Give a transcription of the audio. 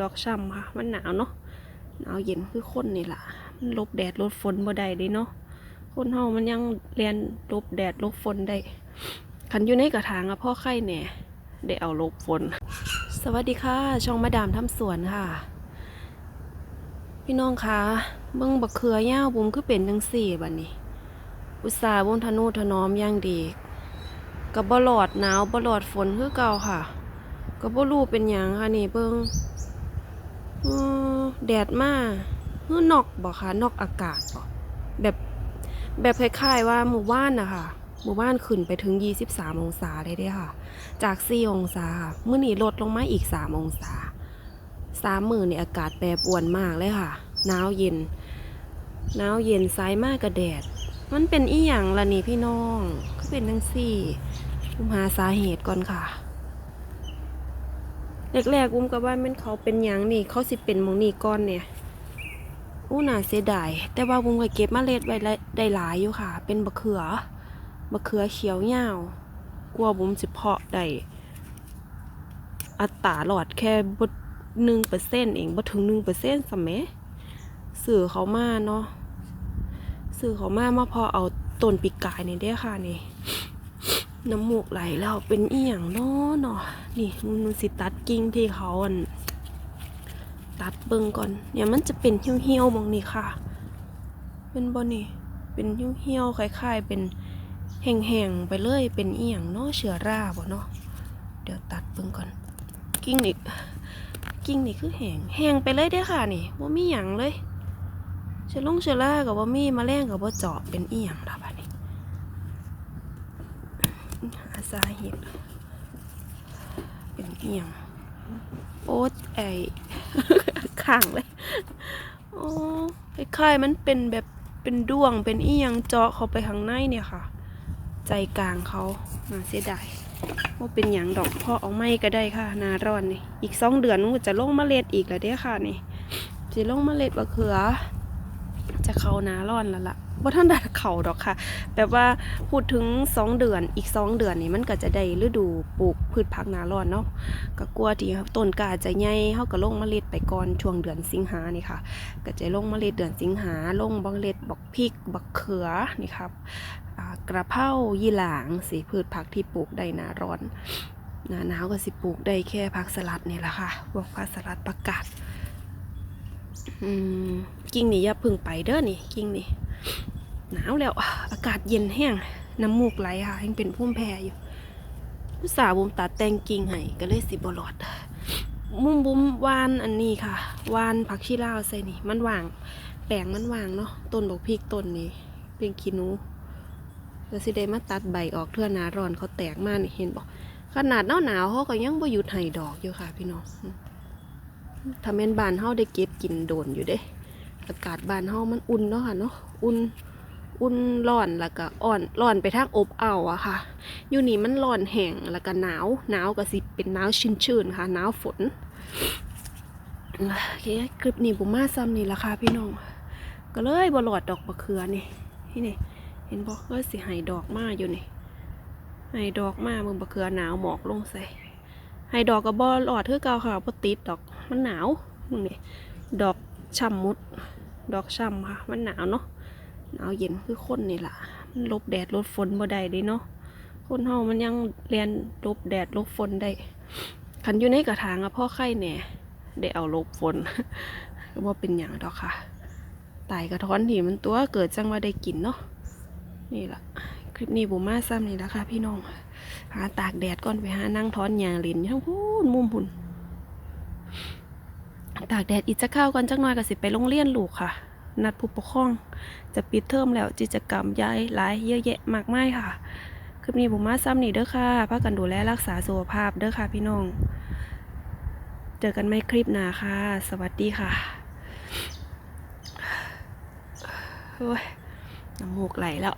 ดอกช่ำค่ะ มันหนาวเนาะหนาวเย็นคือคนนี่ล่ะมันลบแดดลบฝนบ่ได้เด้เนาะคนเฮามันยังเรียนลบแดดลบฝนได้คันอยู่ในกระถางอะพ่อไข่แหน่ได้เอาลบฝน สวัสดีค่ะ ช่องมาดามทำสวนค่ะ พี่น้องคะเบิ่งบักเขือย่าบุมคือเป็นจังสี่บัดนี้ อุตสาห์บุมทะนุถนอมย่างดีกับบลอดหนาวบลอดฝนคือเก่าค่ะก็บ่รูเป็นหยังค่ะนี่เบิ่งอือ แดดมาคือนอกบ่คะนอกอากาศบ่แบบแบบคล้ายๆว่าหมู่บ้านนะคะหมู่บ้านขึ้นไปถึง 23 องศาเลยเด้ค่ะ จาก 4 องศาค่ะมื้อนี้ลดลงมาอีก 3 องศาสามมือนี่อากาศแปรปรวนมากเลยค่ะหนาวเย็นหนาวเย็นซ้ายมากกับแดด มันเป็นอีหยังล่ะนี่พี่น้องก็เป็นทั้งสี่มหาสาเหตุก่อนค่ะ แรกๆอุ้มกับว่ามันเขาเป็นหยังนี่เขาสิเป็นมองนี่ก้อนเนี่ยอู้น่าเสียดายแต่ว่าอุ้มก็เก็บเมาเล็ดไว้ได้หลายอยู่ค่ะ เป็นบะเขือบะเขือเขียวยาวกลัวบุ้มสิเพาะได้อัตราหลอดแค่บดหนึ่งเปอร์เซ็นต์เองบ่ถึงหนึ่งเปอร์เซ็นต์สมัยสื่อเขามาเนาะสื่อเขามามาพอเอาต้นปีกกายนี่เด้ค่ะนี่ น้ำมูกไหลแล้วเป็นเอียงเนาะเนาะนี่มันสิตัดกิ่งที่เขาอันตัดเบิ่งก่อน เนี่ยมันจะเป็นเหี่ยวๆมองนี่ค่ะ เป็นบ่นี่ เป็นเหี่ยวๆคล้ายๆ เป็นแห้งๆไปเลยเป็นเอียงเนาะเชื้อราบ่เนาะเดี๋ยวตัดเบิ่งก่อน กิ่งนี่กิ่งนี่คือแห้งแห้งไปเลยเด้อค่ะนี่ว่ามีหยังเลยเชื้อลงเชื้อรากับว่ามีแมลงกับว่าเจาะเป็นเอียงละบัดนี้ หาสาเหตุเป็นเอียงโอ๊ตไอข้างเลยโอ้คล้ายๆมันเป็นแบบเป็นด้วงเป็นอียงเจาะเข้าไปข้างในเนี่ยค่ะ ใจกลางเขาน่าเสียดายว่าเป็นอย่างดอกพาะเอาไม่ก็ได้ค่ะ นาร้อนนี่อีกสองเดือนมันจะลงมเมล็ดอีกแล้วเด้ค่ะนี่จะลงมเมล็ดมะเขือ จะเข้าหนาร้อนแล้วล่ะว่าท่านได้เข่าดอกค่ะ แบบว่าพูดถึงสองเดือนอีกสองเดือนนี่มันก็จะได้ฤดูปลูกพืชผักหนาร้อนเนาะก็กลัวที่ต้นกาจะใหญ่เฮาก็ลงเมล็ดไปก่อนช่วงเดือนสิงหานี่ค่ะ ก็จะลงเมล็ดเดือนสิงหาลงเล็ดบักพริกบักเขือนี่ครับกระเพรายี่หลางสีพืชผักที่ปลูกได้หนาร้อนหนาหนาวก็สิปลูกได้แค่ผักสลัดนี่แหละค่ะพวกผักสลัดประกาศ กิ่งนี่อย่าพึ่งไปเด้อนี่กิ่งนี่หนาวแล้วอากาศเย็นแห้งน้ำมูกไหลค่ะยังเป็นพุ่มแพ้อยู่อุตส่าห์บุมตัดแต่งกิ่งให้ก็เลยสิบหลอดมุมบุมวานอันนี้ค่ะ วานผักชีลาวใส่นี่ มันว่าง แปลงมันว่างเนาะต้นบอกพริกต้นนี้ เป็นขี้นูแล้วสิได้มาตัดใบออกเทื่อนาร้อนเขาแตกมานี่เห็นบอกขนาดหนาวหนาวเขาก็ยังบ่หยุดให้ดอกอยู่ค่ะ พี่น้อง ถ้าแม่นบานเฮาได้เก็บกินโดนอยู่เด้ อากาศบานเฮามันอุ่นเนาะค่ะเนาะอุ่นอุ่นร้อนแล้วก็อ่อนร้อนไปทางอบอ้าวอะค่ะ อยู่นี่มันร้อนแห้งแล้วก็หนาวหนาวก็สิเป็นหนาวชื้นๆค่ะหนาวฝนโอเคคลิปนี้ผมมาซ้ำนี่ละค่ะพี่น้อง ก็เลยบ่หลอดดอกบะเขือนี่นี่นี่เห็นบอกก็สิหายดอกมาอยู่นี่หายดอกมาเมืองบะเขือหนาวหมอกลงใส่ ใหายดอกกับบอหลอดเทือเก่าค่ะพอติดดอกมันหนาวมึงนี่ดอกช่ำมุด ดอกช่ำค่ะ มันหนาวเนาะหนาวเย็นคือคนนี่แหละมันลบแดดลบฝนบ่ได้เด้เนาะคนเฮามันยังเรียนลบแดดลบฝนได้คันอยู่ในกระถางอะพ่อไข่แหน่ได้เอาลบฝนก็บ่เป็นอย่างดอกค่ะตายกระท้อนที่มันตัวเกิดจังว่าได้กินเนาะนี่แหละคลิปนี้ผมมาซ้ำนี่แหละค่ะพี่น้อง หาตากแดดก่อนไปหานั่งท้อนยางลินทั้งพูนมุมพุ่นตากแดดอีกจะเข้าก่อนจักหน่อยก็สิไปโรงเรียนลูกค่ะ นัดผู้ปกครอง จะปิดเทอมแล้วกิจกรรมย้ายหลายเยอะแยะมากมายค่ะคลิปนี้ผมมาซ้ำนี่เด้อค่ะพากันดูแลรักษาสุขภาพเด้อค่ะพี่น้องเจอกันไม่คลิปหน้าค่ะ สวัสดีค่ะโอ้ยน้ำมูกไหลแล้ว